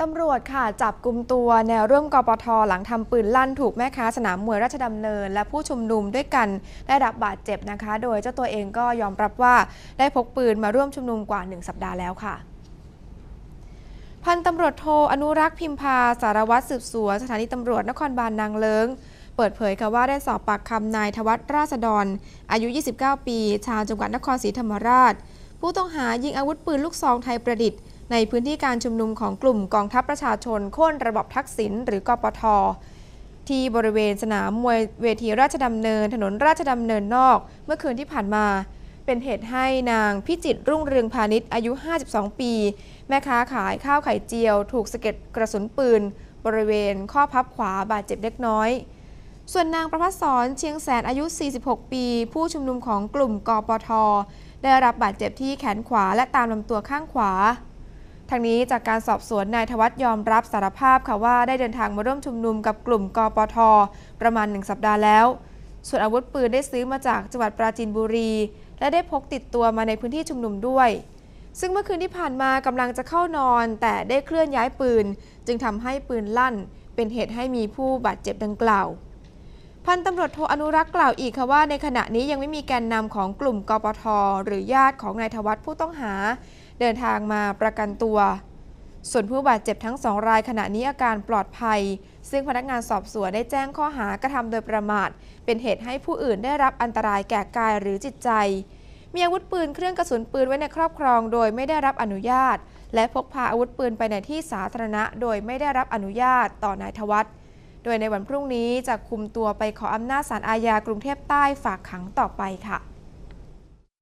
ตำรวจค่ะ จับกลุ่มตัวแนวร่วมกปทหลังทำปืนลั่นถูกแม่ค้าสนามมวยราชดำเนิน และผู้ชุมนุมด้วยกันได้รับบาดเจ็บนะคะ โดยเจ้าตัวเองก็ยอมรับว่าได้พกปืนมาร่วมชุมนุมกว่า 1 สัปดาห์แล้วค่ะพันตำรวจโทอนุรักษ์พิมพา สารวัตรสืบสวนสถานีตำรวจนครบาลนางเลิงเปิดเผยค่ะว่าได้สอบปากคำนายทวัฒน์ราษฎร อายุ 29 ปี ชาวจังหวัดนครศรีธรรมราช ผู้ต้องหายิงอาวุธปืนลูกซองไทยประดิษฐ์ ในพื้นที่การชุมนุมของกลุ่มกองทัพประชาชนโค่นระบบทักษิณหรือกปท ที่บริเวณสนามมวยเวทีราชดำเนิน ถนนราชดำเนินนอก เมื่อคืนที่ผ่านมา เป็นเหตุให้นางพิจิตรุ่งเรืองพาณิชย์อายุ 52 ปี แม่ค้าขายข้าวไข่เจียว ถูกสะเก็ดกระสุนปืน บริเวณข้อพับขวาบาดเจ็บเล็กน้อยส่วนนางประพัฒสอนเชียงแสนอายุ 46 ปี ผู้ชุมนุมของกลุ่มกปท ได้รับบาดเจ็บที่แขนขวาและตามลำตัวข้างขวา ทางนี้จากการสอบสวนนายธวัฒน์ยอมรับสารภาพค่ะว่าได้เดินทางมาร่วมชุมนุมกับกลุ่มกปท ประมาณ 1 สัปดาห์แล้ว ส่วนอาวุธปืนได้ซื้อมาจากจังหวัดปราจีนบุรี และได้พกติดตัวมาในพื้นที่ชุมนุมด้วย ซึ่งเมื่อคืนที่ผ่านมากำลังจะเข้านอน แต่ได้เคลื่อนย้ายปืน จึงทำให้ปืนลั่น เป็นเหตุให้มีผู้บาดเจ็บดังกล่าวพันตำรวจโทอนุรักษ์กล่าวอีกค่ะว่าในขณะนี้ยังไม่มีแกนนำของกลุ่มกปท หรือญาติของนายธวัฒน์ผู้ต้องหา เดินทางมาประกันตัว ส่วนผู้บาดเจ็บทั้งสองรายขณะนี้อาการปลอดภัย ซึ่งพนักงานสอบสวนได้แจ้งข้อหากระทำโดยประมาท เป็นเหตุให้ผู้อื่นได้รับอันตรายแก่กายหรือจิตใจ มีอาวุธปืนเครื่องกระสุนปืนไว้ในครอบครอง โดยไม่ได้รับอนุญาต และพกพาอาวุธปืนไปในที่สาธารณะ โดยไม่ได้รับอนุญาตต่อนายธวัฒน์โดยในวันพรุ่งนี้จะคุมตัวไปขออำนาจศาลอาญากรุงเทพใต้ฝากขังต่อไปค่ะ